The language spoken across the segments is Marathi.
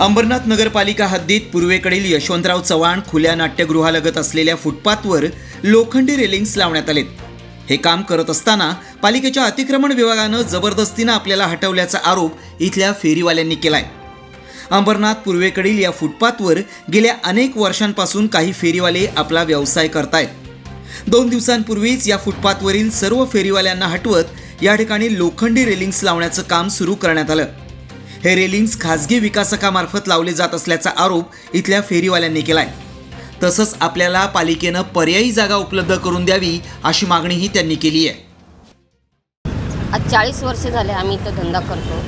अंबरनाथ नगरपालिका हद्दीत पूर्वेकडील यशवंतराव चव्हाण खुल्या नाट्यगृहालगत असलेल्या फुटपाथवर लोखंडी रेलिंग्स लावण्यात आलेत. हे काम करत असताना पालिकेच्या अतिक्रमण विभागानं जबरदस्तीनं आपल्याला हटवल्याचा आरोप इथल्या फेरीवाल्यांनी केलाय. अंबरनाथ पूर्वेकडील या फुटपाथवर गेल्या अनेक वर्षांपासून काही फेरीवाले आपला व्यवसाय करतायत. दोन दिवसांपूर्वीच या फुटपाथवरील सर्व फेरीवाल्यांना हटवत या ठिकाणी लोखंडी रेलिंग्स लावण्याचं काम सुरू करण्यात आलं. हे रेलिंग्स खासगी विकासकामार्फत लावले जात असल्याचा आरोप इथल्या फेरीवाल्यांनी केलाय. तसंच आपल्याला पालिकेनं पर्यायी जागा उपलब्ध करून द्यावी अशी मागणीही त्यांनी केली आहे. आज चाळीस वर्ष झाले आम्ही इथं धंदा करतो.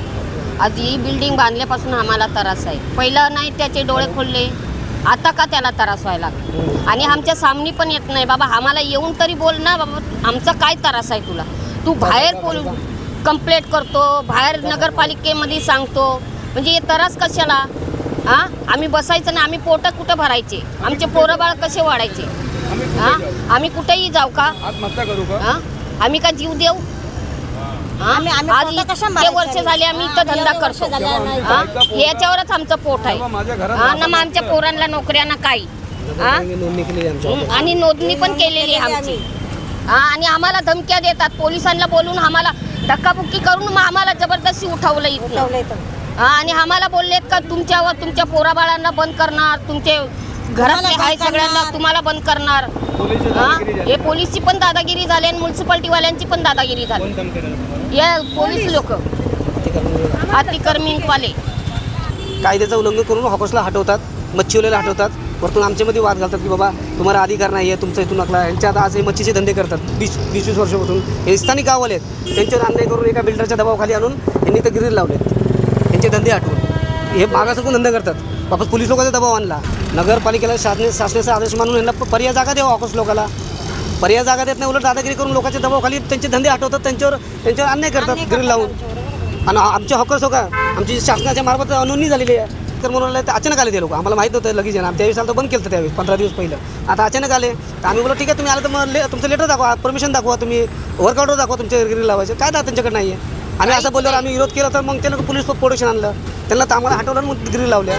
आज ही बिल्डिंग बांधल्यापासून आम्हाला त्रास आहे. पहिलं नाही त्याचे डोळे खोलले आता का त्याला त्रास व्हायला लागला? आणि आमच्या सामनी पण येत नाही. बाबा आम्हाला येऊन तरी बोल ना बाबा आमचा काय त्रास आहे तुला? तू बाहेर बोल. कंप्लेंट करतो बाहेर नगरपालिकेमध्ये सांगतो. म्हणजे हे त्रास कशाला? हां? आम्ही बसायचं ना आम्ही पोटं कुठं भरायचे? आमचे पोरं बाळ कसे वाढायचे? हां? आम्ही कुठेही जाऊ का? आत्महत्या करू का? हा? आम्ही का जीव देऊ? हा? आम्ही-? वर्ष झाले आम्ही इथं धंदा करतो. हा? याच्यावरच आमचं पोट आहे. हा ना मग आमच्या पोरांना नोकऱ्यांना काही. हा? हं, आणि नोंदणी पण केलेली आहे आमची. हा आणि आम्हाला धमक्या देतात पोलिसांना बोलून आम्हाला धक्काबुक्की करून मग आम्हाला जबरदस्ती उठवलं इथं उठवलं इथं. हा आणि आम्हाला बोललेत का तुमच्यावर तुमच्या पोराबाळांना बंद करणार तुमचे घरातले बंद आहे सगळ्यांना करणार. तुम्हाला बंद करणार हा? दादागिरी झाली. हे पोलीसची पण दादागिरी झाली आणि म्युन्सिपाल्टीवाल्यांची पण दादागिरी झाली कोण धमकी देणार? या पोलीस लोक अतिक्रमितवाले कायद्याचं उल्लंघन करून हॉकर्सला हटवतात मच्छीवाल्याला हटवतात वरतून आमच्यामध्ये वाद घालतात की बाबा तुम्हाला अधिकार नाही आहे तुमचा इथून नकला यांच्या आता आज हे मच्छीचे धंदे करतात. वीस वीस वीस वर्षापासून. हे स्थानिक गाववाले आहेत. त्यांच्यावर अन्याय करून एका बिल्डरच्या दबावाखाली आणून यांनी तर गिरीर लावलेत. त्यांचे धंदे हटवून हे मागासकून धंदे करतात. वापस पोलीस लोकांचा दबाव आणला. नगरपालिकेला शासने शासनाचा आदेश मानून यांना पर्याय जागा द्यावा हॉकर्स लोकांना पर्याय जागा देत नाही उलट दादागिरी करून लोकांच्या दबावाखाली त्यांचे धंदे हटवतात त्यांच्यावर त्यांच्यावर अन्याय करतात गिरीर लावून. आणि आमचे हॉकर्स हो का आमची शासनाच्या मार्फत नोंदणी झालेली आहे. तर म्हणून ते अचानक आले ते लोक. आम्हाला माहीत होतं लगेच येणार. त्यावेळेस आलं तर बंद केलं होतं त्यावेळेस पंधरा दिवस पहिलं. आता अचानक आले. तर आम्ही बोललो ठीक आहे तुम्ही आलं तर मग ले तुमचं लेटर दाखवा परमिशन दाखवा तुम्ही वर्कआउट दाखवा तुमच्या गिरी लावायचं. काय दा त्यांच्याकडे नाही आहे आम्ही असं बोलल्यावर आम्ही विरोध केला तर मग त्यानं पोलीस प्रोटेक्शन आणलं. त्यांना तर आम्हाला हटवलं मग गिरी लावल्या.